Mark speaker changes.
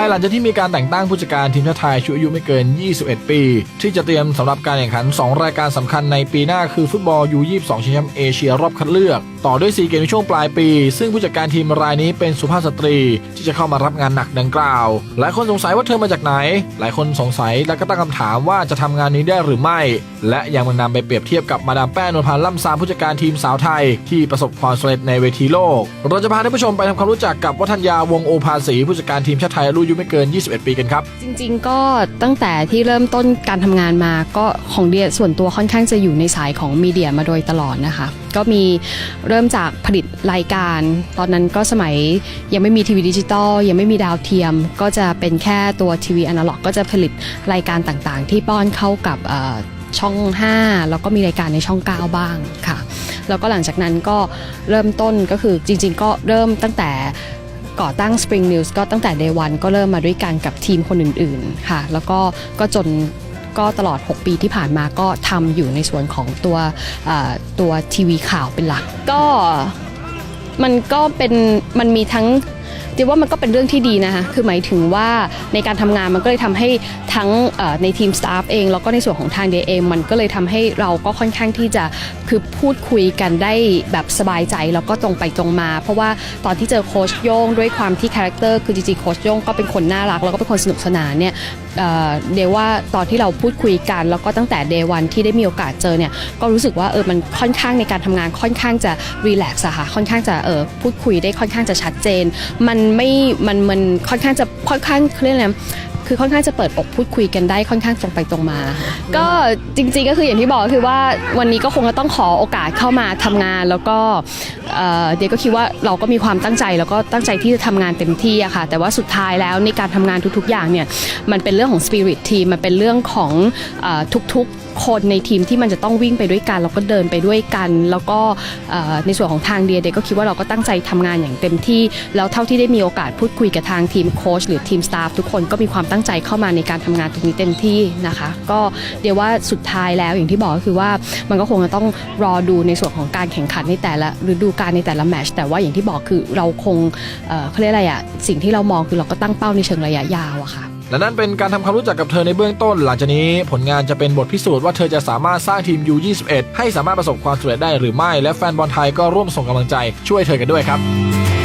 Speaker 1: ายหลังจากที่มีการแต่งตั้งผู้จัดการทีมชาติไทยชุดอายุไม่เกิน 21 ปี ที่จะเตรียมสำหรับการแข่งขัน 2 รายการสำคัญในปีหน้าคือฟุตบอลยู22ชิงแชมป์เอเชียรอบคัดเลือก ต่อด้วยซีเกมในช่วงปลายปี ซึ่งผู้จัดการทีมรายนี้เป็นสุภาพสตรี ที่จะเข้ามารับงานหนักดังกล่าว หลายคนสงสัยว่าเธอมาจากไหน หลายคนสงสัยและก็ตั้งคำถามว่าจะทำงานนี้ได้หรือไม่ และยังมันนำไปเปรียบเทียบกับมาดามแป้งนวลพันธ์ล่ำซามผู้จัดการทีมสาวไทย ที่ประสบความสำเร็จในเวทีโลก เราจะพาท่านผู้ชมไปทำความรู้จักกับวัฒนยาวงโอภาสีผู้จัดการทีมชาติไทยรุ่นยุไม่เกิน 21 ปีกันครับ
Speaker 2: จริงๆ ก็ตั้งแต่ที่เริ่มต้นการทำงานมาก็ของเดียส่วนตัวค่อนข้างจะอยู่ในสายของมีเดียมาโดยตลอดนะคะ ก็มีเริ่มจากผลิตรายการ ตอนนั้นก็สมัยยังไม่มีทีวีดิจิตอลยังไม่มีดาวเทียม ก็จะเป็นแค่ตัวทีวีอนาล็อก ก็จะผลิตรายการต่างๆ ที่ป้อนเข้ากับช่อช่อง5 แล้วก็มีรายการในช่อง 9 บ้างค่ะ แล้วก็หลังจากนั้นก็เริ่มต้นก็คือจริง ๆ ก็เริ่มตั้งแต่ ก่อตั้ง Spring News ก็ตั้งแต่ Day One ก็เริ่มมาด้วยกันกับทีมคนอื่นๆ ค่ะ แล้วก็ก็จนก็ตลอด 6 ปีที่ผ่านมาก็ทำอยู่ในส่วนของตัวตัวทีวีข่าวเป็นหลัก ก็มันก็เป็นมันมีทั้ง จว่ามันก็เป็นเรื่องที่ดีนะคะคือหมายถึงว่าในการทำงานมันก็เลยทำให้ทั้งในทีมสตาฟเองแล้วก็ในส่วนของทางเดเองมันก็เลยทำให้เราก็ค่อนข้างที่จะคือพูดคุยกันได้แบบสบายใจแล้วก็ตรงไปตรงมา เพราะว่าตอนที่เจอโคชโย่งด้วยความที่คาแรคเตอร์คือจริงๆโคชโย่งก็เป็นคนน่ารักแล้วก็เป็นคนสนุกสนานเนี่ยเดว่าตอนที่เราพูดคุยกัน แล้วก็ตั้งแต่เดวันที่ได้มีโอกาสเจอเนี่ยก็รู้สึกว่าเออมันค่อนข้างในการทำงานค่อนข้างจะรีแลกซ์อะค่ะค่อนข้างจะเออพูดคุยได้ค่อนข้างจะชัดเจน มันไม่มันมันค่อนข้างจะค่อนข้างเรียกอะไร คือค่อนข้างจะเปิดอกพูดคุยกันได้ค่อนข้างตรงไปตรงมา ก็จริงๆก็คืออย่างที่บอกก็คือว่าวันนี้ก็คงจะต้องขอโอกาสเข้ามาทำงาน แล้วก็เดียก็คิดว่าเราก็มีความตั้งใจแล้วก็ตั้งใจที่จะทำงานเต็มที่อะค่ะแต่ว่าสุดท้ายแล้วในการทำงานทุกๆ อย่างเนี่ยมันเป็นเรื่องของสปิริตทีมมันเป็นเรื่องของทุกๆคนในทีมที่มันจะต้องวิ่งไปด้วยกันแล้วก็เดินไปด้วยกัน แล้วก็ในส่วนของทางเดียเด็กก็คิดว่าเราก็ตั้งใจทำงานอย่างเต็มที่แล้วเท่าที่ได้มีโอกาสพูดคุยกับทางทีมโค้ชหรือทีมสตาฟทุกคนก็มีความตั้งใจเข้ามาในการทำงานตรงนี้เต็มที่นะคะ ก็เดี๋ยวว่าสุดท้ายแล้วอย่างที่บอกก็คือว่ามันก็คงจะต้องรอดูในส่วนของการแข่งขันในแต่ละฤดูกาลในแต่ละแมชแต่ว่าอย่างที่บอกคือเราคงเอ่อเขาเรียกอะไรอะสิ่งที่เรามองคือเราก็ตั้งเป้าในเชิงระยะยาวอะค่ะ
Speaker 1: และนั่นเป็นการทำความรู้จักกับเธอในเบื้องต้น หลังจากนี้ผลงานจะเป็นบทพิสูจน์ว่าเธอจะสามารถสร้างทีม U21 ให้สามารถประสบความสำเร็จได้หรือไม่ และแฟนบอลไทยก็ร่วมส่งกำลังใจช่วยเธอกันด้วยครับ